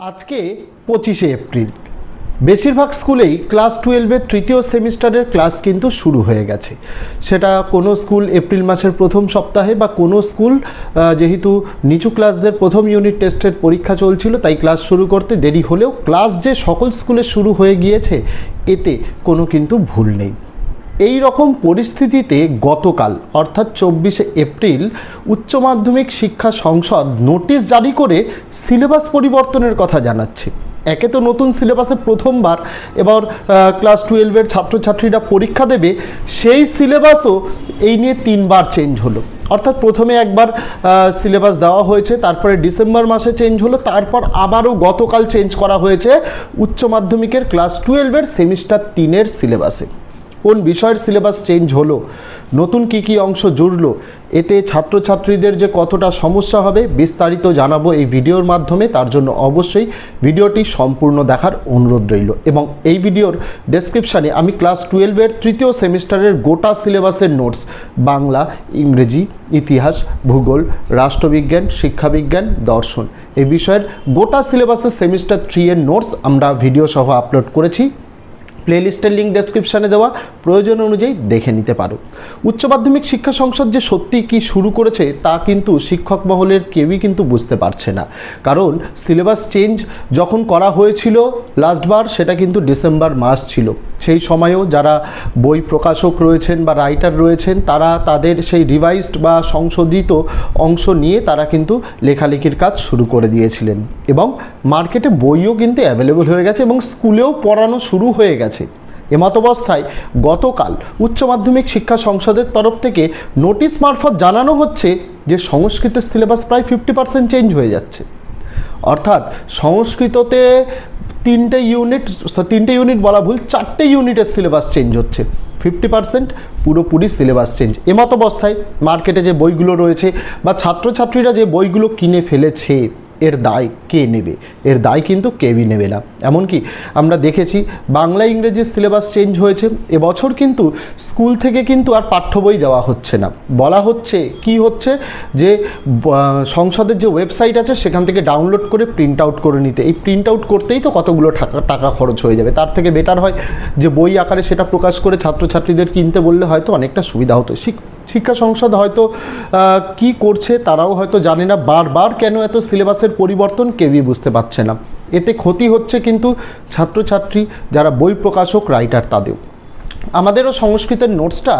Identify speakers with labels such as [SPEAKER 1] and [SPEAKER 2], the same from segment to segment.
[SPEAKER 1] আজকে পঁচিশে এপ্রিল। বেশিরভাগ স্কুলেই ক্লাস টুয়েলভের তৃতীয় সেমিস্টারের ক্লাস কিন্তু শুরু হয়ে গেছে। সেটা কোনো স্কুল এপ্রিল মাসের প্রথম সপ্তাহে বা কোনো স্কুল যেহেতু নিচু ক্লাসদের প্রথম ইউনিট টেস্টের পরীক্ষা চলছিল, তাই ক্লাস শুরু করতে দেরি হলেও ক্লাস যে সকল স্কুলে শুরু হয়ে গিয়েছে, এতে কোনো কিন্তু ভুল নেই। এই রকম পরিস্থিতিতে গতকাল, অর্থাৎ চব্বিশে এপ্রিল, উচ্চ মাধ্যমিক শিক্ষা সংসদ নোটিশ জারি করে সিলেবাস পরিবর্তনের কথা জানাচ্ছে। একে তো নতুন সিলেবাসে প্রথমবার, এবার ক্লাস টুয়েলভের ছাত্রছাত্রীরা পরীক্ষা দেবে, সেই সিলেবাসও এই নিয়ে তিনবার চেঞ্জ হলো। অর্থাৎ প্রথমে একবার সিলেবাস দেওয়া হয়েছে, তারপরে ডিসেম্বর মাসে চেঞ্জ হলো, তারপর আবারও গতকাল চেঞ্জ করা হয়েছে উচ্চ মাধ্যমিকের ক্লাস টুয়েলভের সেমিস্টার তিনের সিলেবাসে। কোন বিষয়ের সিলেবাস চেঞ্জ হলো? নতুন কি কি অংশ জুড়লো? এতে ছাত্রছাত্রীদের যে কতটা সমস্যা হবে বিস্তারিত জানাব এই ভিডিওর মাধ্যমে। তার জন্য অবশ্যই ভিডিওটি সম্পূর্ণ দেখার অনুরোধ রইল। এবং এই ভিডিওর ডেসক্রিপশানে আমি ক্লাস টুয়েলভের তৃতীয় সেমিস্টারের গোটা সিলেবাসের নোটস বাংলা, ইংরেজি, ইতিহাস, ভূগোল, রাষ্ট্রবিজ্ঞান, শিক্ষাবিজ্ঞান, দর্শন এই বিষয়ের গোটা সিলেবাসের সেমিস্টার থ্রি এর নোটস আমরা ভিডিও সহ আপলোড করেছি। প্লেলিস্টের লিঙ্ক ডেসক্রিপশানে দেওয়া প্রয়োজন অনুযায়ী দেখে নিতে পারো। উচ্চ মাধ্যমিক শিক্ষা সংসদ যে সত্যি কি শুরু করেছে তা কিন্তু শিক্ষক মহলের কেউই কিন্তু বুঝতে পারছে না। কারণ সিলেবাস চেঞ্জ যখন করা হয়েছিল লাস্টবার সেটা কিন্তু ডিসেম্বর মাস ছিল। সেই সময়েও যারা বই প্রকাশক রয়েছেন বা রাইটার রয়েছেন, তারা তাদের সেই রিভাইজড বা সংশোধিত অংশ নিয়ে তারা কিন্তু লেখালেখির কাজ শুরু করে দিয়েছিলেন। এবং মার্কেটে বইও কিন্তু অ্যাভেলেবল হয়ে গেছে এবং স্কুলেও পড়ানো শুরু হয়ে গেছে। এমতাবস্থায় গতকাল উচ্চ মাধ্যমিক শিক্ষা সংসদের তরফ থেকে নোটিশ মারফত জানানো হচ্ছে যে সংস্কৃতের সিলেবাস প্রায় ফিফটি পার্সেন্ট চেঞ্জ হয়ে যাচ্ছে। অর্থাৎ সংস্কৃততে তিনটে ইউনিট তিনটে ইউনিট বলা ভুল, চারটে ইউনিটের সিলেবাস চেঞ্জ হচ্ছে। ফিফটি পার্সেন্ট পুরোপুরি সিলেবাস চেঞ্জ এমত অবস্থায় মার্কেটে যে বইগুলো রয়েছে বা ছাত্রছাত্রীরা যে বইগুলো কিনে ফেলেছে এর দায় কে নেবে? এর দায় কিন্তু কেউই নেবে না। এমনকি আমরা দেখেছি বাংলা ইংরেজির সিলেবাস চেঞ্জ হয়েছে। এবছর কিন্তু স্কুল থেকে কিন্তু আর পাঠ্য বই দেওয়া হচ্ছে না। বলা হচ্ছে, কি হচ্ছে? যে সংসদের যে ওয়েবসাইট আছে, সেখান থেকে ডাউনলোড করে প্রিন্ট আউট করে নিতে। এই প্রিন্ট আউট করতেই তো কতগুলো টাকা টাকা খরচ হয়ে যাবে। তার থেকে বেটার হয় যে বই আকারে সেটা প্রকাশ করে ছাত্রছাত্রীদের কিনতে বললে হয়তো অনেকটা সুবিধা হতো। শিক- শিক্ষা সংসদ হয়তো কি করছে তারাও হয়তো জানে না। বারবার কেন এত সিলেবাসের পরিবর্তন কেউই বুঝতে পারছে না। এতে ক্ষতি হচ্ছে কিন্তু ছাত্রছাত্রী, যারা বই প্রকাশক, রাইটার তাদেরও। আমাদেরও সংস্কৃতের নোটসটা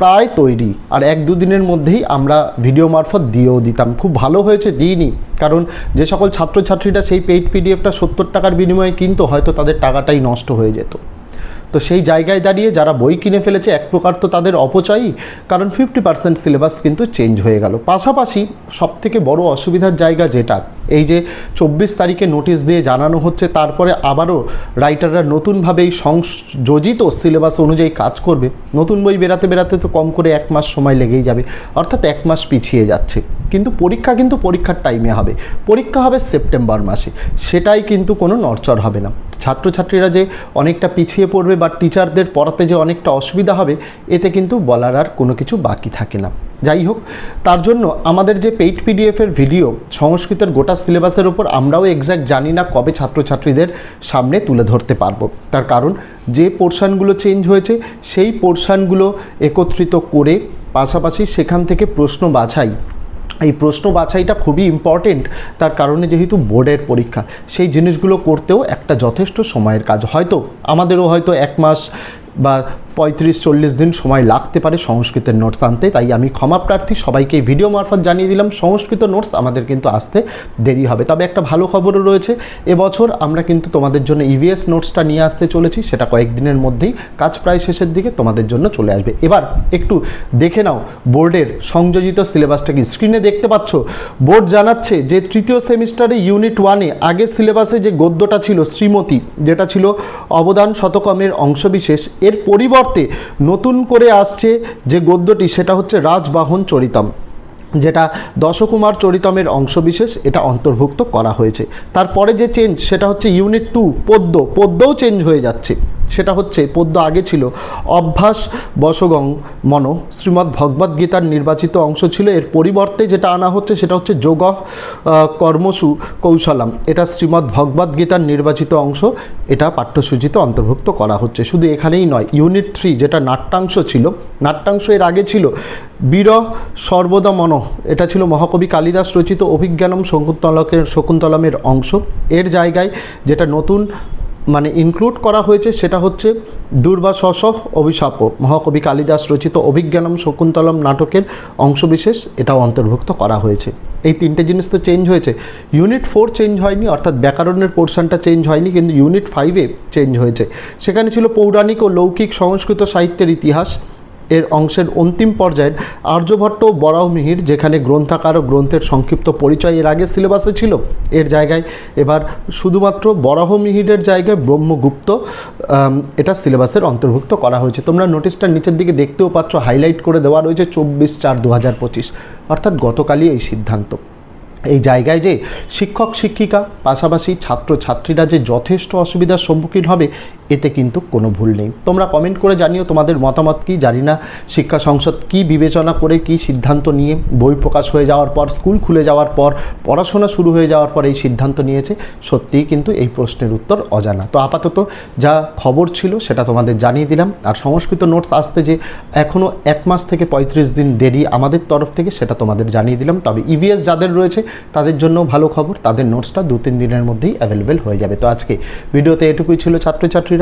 [SPEAKER 1] প্রায় তৈরি, আর এক দুদিনের মধ্যেই আমরা ভিডিও মারফত দিয়েও দিতাম। খুব ভালো হয়েছে, দিইনি। কারণ যে সকল ছাত্রছাত্রীরা সেই পেইড পিডিএফটা সত্তর টাকার বিনিময়ে কিনতো, হয়তো তাদের টাকাটাই নষ্ট হয়ে যেত। তো সেই জায়গায় দাঁড়িয়ে যারা বই কিনে ফেলেছে, এক প্রকার তো তাদের অপচয়ই, কারণ ফিফটি পার্সেন্ট সিলেবাস কিন্তু চেঞ্জ হয়ে গেল। পাশাপাশি সবথেকে বড় অসুবিধার জায়গা যেটা এই যে চব্বিশ তারিখে নোটিশ দিয়ে জানানো হচ্ছে, তারপরে আবারও রাইটাররা নতুনভাবে এই সংযোজিত সিলেবাস অনুযায়ী কাজ করবে। নতুন বই বেরাতে বেরাতে তো কম করে এক মাস সময় লেগেই যাবে, অর্থাৎ এক মাস পিছিয়ে যাচ্ছে। কিন্তু পরীক্ষা কিন্তু পরীক্ষার টাইমে হবে। পরীক্ষা হবে সেপ্টেম্বর মাসে। সেটাই কিন্তু কোনো নড়চড় হবে না। ছাত্রছাত্রীরা যে অনেকটা পিছিয়ে পড়বে বা টিচারদের পড়াতে যে অনেকটা অসুবিধা হবে, এতে কিন্তু বলার আর কোনো কিছু বাকি থাকে না। যাই হোক তার জন্য আমাদের যে পেইড পিডিএফের ভিডিও সংস্কৃতের গোটা সিলেবাসের ওপর আমরাও এক্স্যাক্ট জানি না কবে ছাত্রছাত্রীদের সামনে তুলে ধরতে পারব। তার কারণ, যে পোর্শানগুলো চেঞ্জ হয়েছে, সেই পোর্শানগুলো একত্রিত করে পাশাপাশি সেখান থেকে প্রশ্ন বাছাই। এই প্রশ্ন বাছাইটা খুবই ইম্পর্টেন্ট তার কারণে যেহেতু বোর্ডের পরীক্ষা, সেই জিনিসগুলো করতেও একটা যথেষ্ট সময়ের কাজ। হয়তো আমাদেরও হয়তো এক মাস বা পঁয়ত্রিশ, চল্লিশ দিন সময় লাগতে পারে সংস্কৃতের নোটস আনতে। তাই আমি ক্ষমা প্রার্থী, সবাইকে ভিডিও মারফত জানিয়ে দিলাম। সংস্কৃত নোটস আমাদের কিন্তু আসতে দেরি হবে। তবে একটা ভালো খবরও রয়েছে, এবছর আমরা কিন্তু তোমাদের জন্য ইভিএস নোটসটা নিয়ে আসতে চলেছি। সেটা কয়েকদিনের মধ্যেই কাজ প্রায় শেষের দিকে তোমাদের জন্য চলে আসবে। এবার একটু দেখে নাও, বোর্ডের সংযোজিত সিলেবাসটা কি? স্ক্রিনে দেখতে পাচ্ছ, বোর্ড জানাচ্ছে যে তৃতীয় সেমিস্টারে ইউনিট ওয়ানে আগের সিলেবাসে যে গদ্যটা ছিল শ্রীমতী, যেটা ছিল অবদান শতকমের অংশবিশেষ, এর পরিবর্তে নতুন করে আসছে যে গদ্যটি, সেটা হচ্ছে রাজবাহন চরিতম, যেটা দশকুমার চরিতমের অংশবিশেষ, এটা অন্তর্ভুক্ত করা হয়েছে। তারপরে যে চেঞ্জ সেটা হচ্ছে ইউনিট টু পদ্য, পদ্যও চেঞ্জ হয়ে যাচ্ছে। সেটা হচ্ছে পদ্য আগে ছিল অভ্যাস বশগং মন। শ্রীমদ্ ভগবদ্ গীতার নির্বাচিত অংশ ছিল। এর পরিবর্তে যেটা আনা হচ্ছে সেটা হচ্ছে যোগ কর্মসু কৌশলম। এটা শ্রীমদ্ ভগবদ্ গীতার নির্বাচিত অংশ। এটা পাঠ্যসূচিতে অন্তর্ভুক্ত করা হচ্ছে। শুধু এখানেই নয়, ইউনিট থ্রি যেটা নাট্যাংশ ছিল, নাট্যাংশ এর আগে ছিল বিরহ সর্বদা মন। এটা ছিল মহাকবি কালিদাস রচিত অভিজ্ঞানম শকুন্তলকের শকুন্তলমের অংশ। এর জায়গায় যেটা নতুন মানে ইনক্লুড করা হয়েছে সেটা হচ্ছে দুর্বাসস অভিশাপ মহাকবি কালিদাস রচিত অভিজ্ঞানম শকুন্তলম নাটকের অংশবিশেষ এটাও অন্তর্ভুক্ত করা হয়েছে। এই তিনটে জিনিস তো চেঞ্জ হয়েছে। ইউনিট ফোর চেঞ্জ হয়নি, অর্থাৎ ব্যাকরণের পোর্শনটা চেঞ্জ হয়নি, কিন্তু ইউনিট ফাইভে চেঞ্জ হয়েছে। সেখানে ছিল পৌরাণিক ও লৌকিক সংস্কৃত সাহিত্যের ইতিহাস। এর অংশের অন্তিম পর্যায়ের আর্যভট্ট বরাহমিহির যেখানে গ্রন্থাকার ও গ্রন্থের সংক্ষিপ্ত পরিচয় এর আগে সিলেবাসে ছিল, এর জায়গায় এবার শুধুমাত্র বরাহমিহিরের জায়গায় ব্রহ্মগুপ্ত এটা সিলেবাসের অন্তর্ভুক্ত করা হয়েছে। তোমরা নোটিশটার নিচের দিকে দেখতেও পাচ্ছ, হাইলাইট করে দেওয়া রয়েছে চব্বিশ চার দু হাজার পঁচিশ, অর্থাৎ গতকালই এই সিদ্ধান্ত। এই জায়গায় যে শিক্ষক, শিক্ষিকা, পাশাপাশি ছাত্র ছাত্রীরা যে যথেষ্ট অসুবিধার সম্মুখীন হবে এতে কিন্তু কোনো ভুল নেই। তোমরা কমেন্ট করে জানিও তোমাদের মতামত কি, জানি না শিক্ষা সংসদ কি বিবেচনা করে কি সিদ্ধান্ত নিয়ে বই প্রকাশ হয়ে যাওয়ার পর, স্কুল খুলে যাওয়ার পর, পড়াশোনা শুরু হয়ে যাওয়ার পর এই সিদ্ধান্ত নিয়েছে, সত্যিই কিন্তু এই প্রশ্নের উত্তর অজানা। তো আপাতত যা খবর ছিল সেটা তোমাদের জানিয়ে দিলাম। আর সংস্কৃত নোটস আসতে যে এখনও এক মাস থেকে পঁয়ত্রিশ দিন দেরি আমাদের তরফ থেকে সেটা তোমাদের জানিয়ে দিলাম। তবে ইভিএস যাদের রয়েছে, তাদের জন্য ভালো খবর, তাদের নোটসটা দু তিন দিনের মধ্যেই অ্যাভেলেবেল হয়ে যাবে। তো আজকে ভিডিওতে এটুকুই ছিল ছাত্রছাত্রীরা।